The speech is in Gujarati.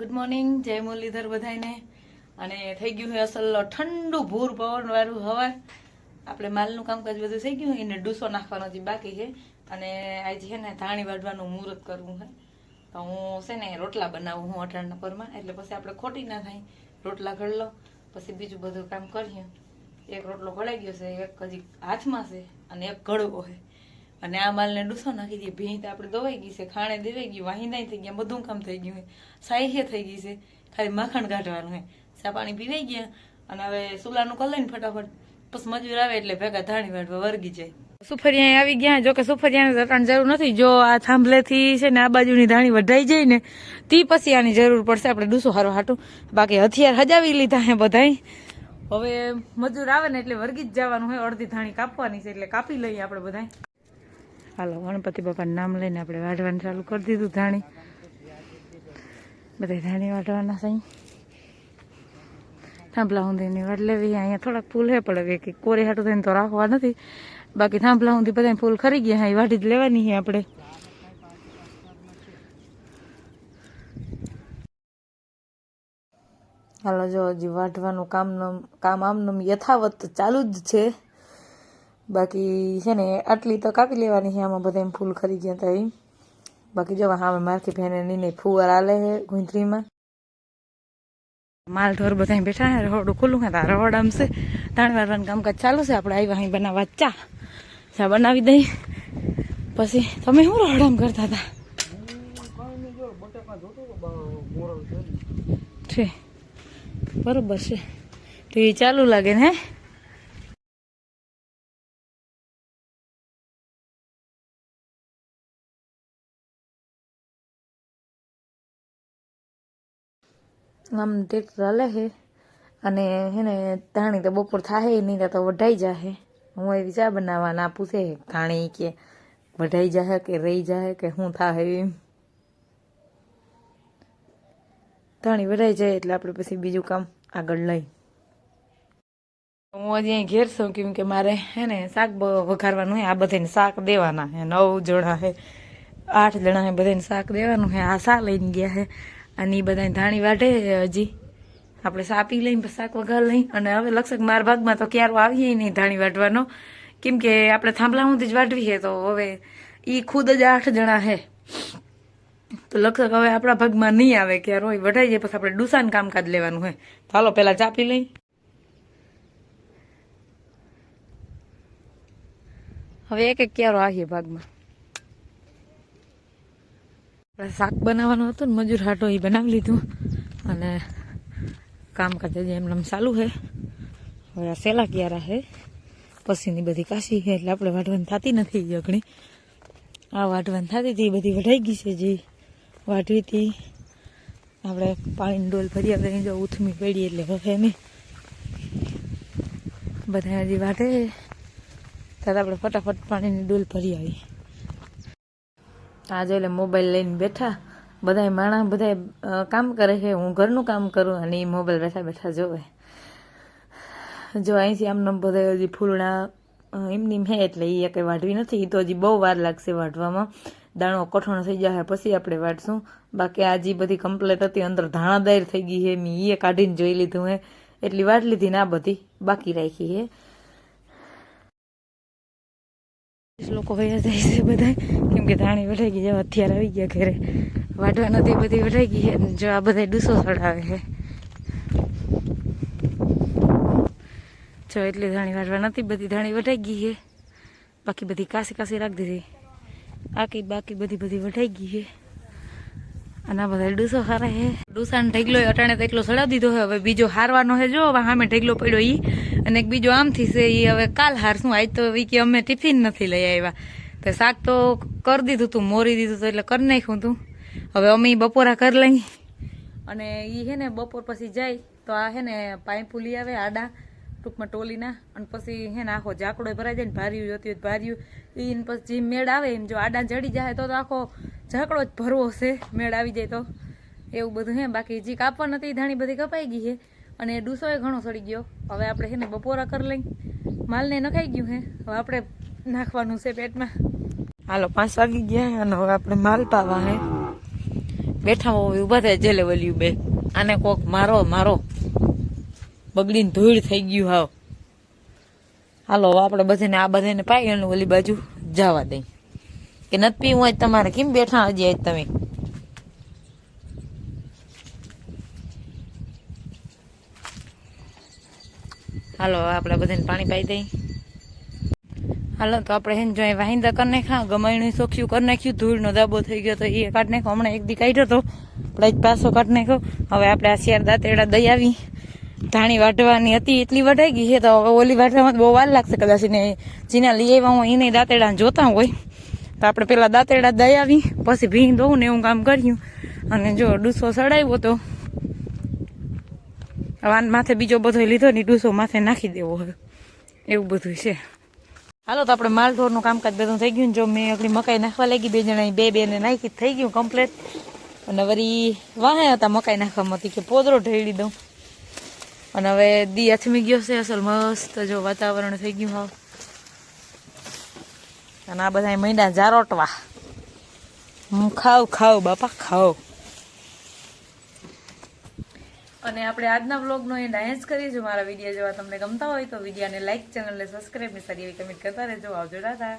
ગુડ મોર્નિંગ જય મુરલીધર બધાને અને થઈ ગયું છે અસલ ઠંડુ ભૂર પવન વાળું હવા. આપણે માલનું કામકાજ બધું થઈ ગયું એને ડૂસો નાખવાનો હજી બાકી છે. અને આજે છે ને ધાણી વાઢવાનું મુહૂર્ત કરવું છે. તો હું છે ને રોટલા બનાવું હું અઠાણના પરમાં. એટલે પછી આપણે ખોટી ના થાય. રોટલા ઘડલો પછી બીજું બધું કામ કરીએ. એક રોટલો ઘડાઈ ગયો છે, એક હજી હાથમાં છે, અને એક ઘડવો છે. અને આ માલને ડૂસો નાખી દઈએ. ભીંત આપણે દવાઈ ગઈ છે, ખાણે દેવાઈ ગયું વાહિંદાઈ થઈ ગયા, બધું કામ થઈ ગયું છે. થઈ ગઈ છે, ખાલી માખણ કાઢવાનું હે ચા પાણી પીવાઈ ગયા અને હવે સુલાનું કરી લઈને ફટાફટ પછી મજૂર આવે એટલે ભેગા ધાણી વાળવા વર્ગી જાય. સુફરિયા આવી ગયા જો કે સુફરિયાને રટણ જરૂર નથી. જો આ થાંભલેથી છે ને આ બાજુની ધાણી વઢાઈ જાય ને, તી પછી આની જરૂર પડશે. આપણે ડૂસો હારો હાટું. બાકી હથિયાર હજાવી લીધા હે બધાય. હવે મજૂર આવે ને એટલે વર્ગી જ જવાનું હોય અડધી ધાણી કાપવાની છે એટલે કાપી લઈએ આપણે બધાય. હાલો, ગણપતિ બાપાનું નામ લઈને આપણે વાઢવાનું ચાલુ કરી દીધું ધાણી. બધા ધાણી વાઢવાના છે થાંભલા ઊંધીની વાટ લેવી અહીંયા થોડાક ફૂલ હે પડે કે કોરે હાટું થઈને તો રાખવા નથી. બાકી થાંભલા ઊંધી બધા ફૂલ ખરી ગયા હા એ વાઢી જ લેવાની છે આપણે. હાલો, જો હજી વાઢવાનું કામ કામ આમનું યથાવત ચાલુ જ છે. બાકી છે ને, આટલી તો કાપી લેવાની છે, આમાં બધા એમ ફૂલ ખરી ગયા હતા બાકી જો હા મારથી ભેને નીને ફુવાર આલે છે ગુંથરીમાં. માલ ઢોર બધા બેઠા હે રહોડું ખુલ્લું હતા રહોડ આમ છે. તાણ વારવાનું કામકાજ ચાલુ છે, આપણે આવ્યા અહીં બનાવવા ચા. ચા બનાવી દઈ. પછી તમે શું રહોડામ કરતા હતા બરોબર છે. તો એ ચાલુ લાગે ને, હે? આમ ટ્રેક્ટર હાલે છે. અને હે ને, ધાણી તો બપોર થાય નહીં તો વઢાઈ જાહે. હું એવી ચા બનાવવાના પૂછે, ધાણી કે વઢાઈ જાહે કે રહી જાહે કે શું થાય ધાણી વઢાઈ જાય એટલે આપણે પછી બીજું કામ આગળ લઈ. હું હજી ઘેર છું, કેમ કે મારે હે ને, શાક વઘારવાનું હે આ બધાને શાક દેવાના હે નવ જણા હે આઠ જણા હે બધાને શાક દેવાનું હે આ શા લઈને ગયા હે અને એ બધા ધાણી વાઢે હજી. આપણે સાપી લઈને, શાક વઘાર લઈ અને હવે લક્ષક માર ભાગમાં તો ક્યારો આવીએ નહીં ધાણી વાટવાનો કેમ કે આપણે થાંભલા સુધી જ વાઢવી છે, તો હવે એ ખુદ જ આઠ જણા છે. તો લક્ષક હવે આપણા ભાગમાં નહીં આવે, ક્યારો હોય વઢાઈ જાય, પછી આપણે ડુસાન કામકાજ લેવાનું હોય તો હાલો, પહેલાં ચા પી લઈ. હવે એક એક ક્યારો આવીએ ભાગમાં. શાક બનાવવાનું હતું ને મજૂર હાટો એ બનાવી લીધું. અને કામકાજ હજી એમને એમ ચાલુ છે. હવે આ સેલા ક્યારા છે. પછીની બધી કાશી છે એટલે આપણે વાટવાની થતી નથી ઈ અઘણી આ વાઢવાની થતી હતી, એ બધી વઢાઈ ગઈ છે જે વાઢવી હતી. આપણે પાણીની ડોલ ભરી આપણે જો ઉથમી પડી એટલે હવે નહીં. બધા હજી વાટે ત્યારે આપણે ફટાફટ પાણીની ડોલ ભરી આવી. આજે એટલે મોબાઈલ લઈને બેઠા. બધાય માણસ બધાય કામ કરે છે. હું ઘરનું કામ કરું અને એ મોબાઈલ બેઠા બેઠા જોવે. જો અહીંથી આમને બધા હજી ફૂલણા એમની હે એટલે એ કંઈ વાઢવી નથી. એ તો હજી બહુ વાર લાગશે વાઢવામાં. દાણો કઠણ થઈ જશે પછી આપણે વાઢશું. બાકી આજે બધી કમ્પ્લેટ હતી, અંદર ધાણાદાર થઈ ગઈ છે, મેં એ કાઢીને જોઈ લીધું હે. એટલી વાટ લીધી ના બધી બાકી રાખી હે. લોકો વયા જાય છે બધા કેમ કે ધાણી વઢાઈ ગઈ, જેવા અત્યારે આવી ગયા ઘરે. વાઢવા નથી, બધી વઢાઈ ગઈ છે. જો આ બધા ડૂસો ચડાવે છે. જો એટલી ધાણી વાઢવા નથી, બધી ધાણી વઢાઈ ગઈ છે. બાકી બધી કાસી કાસી રાખી દીધી. આકી બાકી બધી બધી વઢાઈ ગઈ છે. અને આ બધા ડૂસો હારા હે. ડૂસાનો ઢેગલો અટાણે તો એકલો સડાવી દીધો હવે બીજો હારવાનો છે જો. સામે ઢેગલો પડ્યો ઈ. અને એક બીજો આમથી છે એ હવે કાલ હારશું. આજ તો એ કે અમે ટિફિન નથી લઈ આવ્યા. તો શાક તો કરી દીધું તું, મોરી દીધું તો એટલે કરી નાખ્યું તું. હવે અમે બપોરા કરી લઈ. અને ઈ હે ને બપોર પછી જાય. તો આ હે ને પાઇપુ લઈ આવે આડા, ટૂંકમાં ટોલીના. અને પછી હે ને આખો ઝાકડો ભરાઈ જાય ને ભાર્યું જોતી હોય ભાર્યું. ઈ પછી જે મેળ આવે એમ જો આડા જડી જાય તો આખો ઝાકડો જ ભરવો છે, મેળ આવી જાય તો. એવું બધું હે, બાકી જે કાપવા નથી ધાણી બધી કપાઈ ગઈ છે અને ડૂસોએ ઘણો સડી ગયો. હવે આપણે છે ને બપોરા કરી લઈ. માલને નખાઈ ગયું હે. હવે આપણે નાખવાનું છે પેટમાં. હાલો, પાંચ વાગી ગયા અને હવે આપણે માલ પાવા હે. બેઠા હોય ઊભા થાય જેલે વલ્યું બે. આને કોક મારો મારો. બગડીને ધૂળ થઈ ગયું હાવ. હાલો આપણે બધાને આ બધાને પાઈ અને ઓલી બાજુ જવા દઈ. કે નથી પીવું આજ તમારે કેમ બેઠા હજી આજ તમે? હાલો આપણે બધાને પાણી પાઈ દઈ હાલો, તો આપણે હેન જો વાહિંદા કરી નાખ્યા ગમાયણું સોખ્યું કરી નાખ્યું, ધૂળનો દાબો થઈ ગયો તો એ કાઢી નાખ્યો. હમણાં એક દી કાઢ્યો તો આપણે પાછો કાઢી નાખ્યો. હવે આપણે આ શેર દાંતેડા દઈ આવી. ધાણી વાઢવાની હતી, એટલી વઢાઈ ગઈ છે, તો ઓલી વાઢવામાં બહુ વાર લાગશે. કદાચ ને જીના લઈ આવ્યા હું એને દાંતેડા જોતા હોય. તો આપણે પેલા દાંતેડા દઈ આવી, પછી ભીંગ દઉં ને એવું કામ કર્યું. અને જો ડૂસો સડાવ્યો તો વાન માથે બીજો બધો લીધો ને ડૂસો માથે નાખી દેવો હવે. એવું બધું છે. હાલો તો આપણે માલધોરનું કામકાજ બધું થઈ ગયું જો મેં આગળ મકાઈ નાખવા લાગી, બે જણા બે બે ને નાખી થઈ ગયું કમ્પ્લેટ અને વળી વાહે હતા મકાઈ નાખવામાંથી કે પોદરો ઢેળી દઉં. અને હવે દી અથમી ગયો છે, અસલ મસ્ત જો વાતાવરણ થઈ ગયું હાવ. અને આ બધા મહિના જારોટવા હું ખાવ ખાવ બાપા ખાવ અને આપણે આજના બ્લોગનો એન્ડ અહીંયા જ કરીએ મારા વીડિયો જોવા તમને ગમતા હોય તો વિડીયાને લાઇક ચેનલને સબસ્ક્રાઈબ ને એવી કમેન્ટ કરતા રહેજો. આવજો દાદા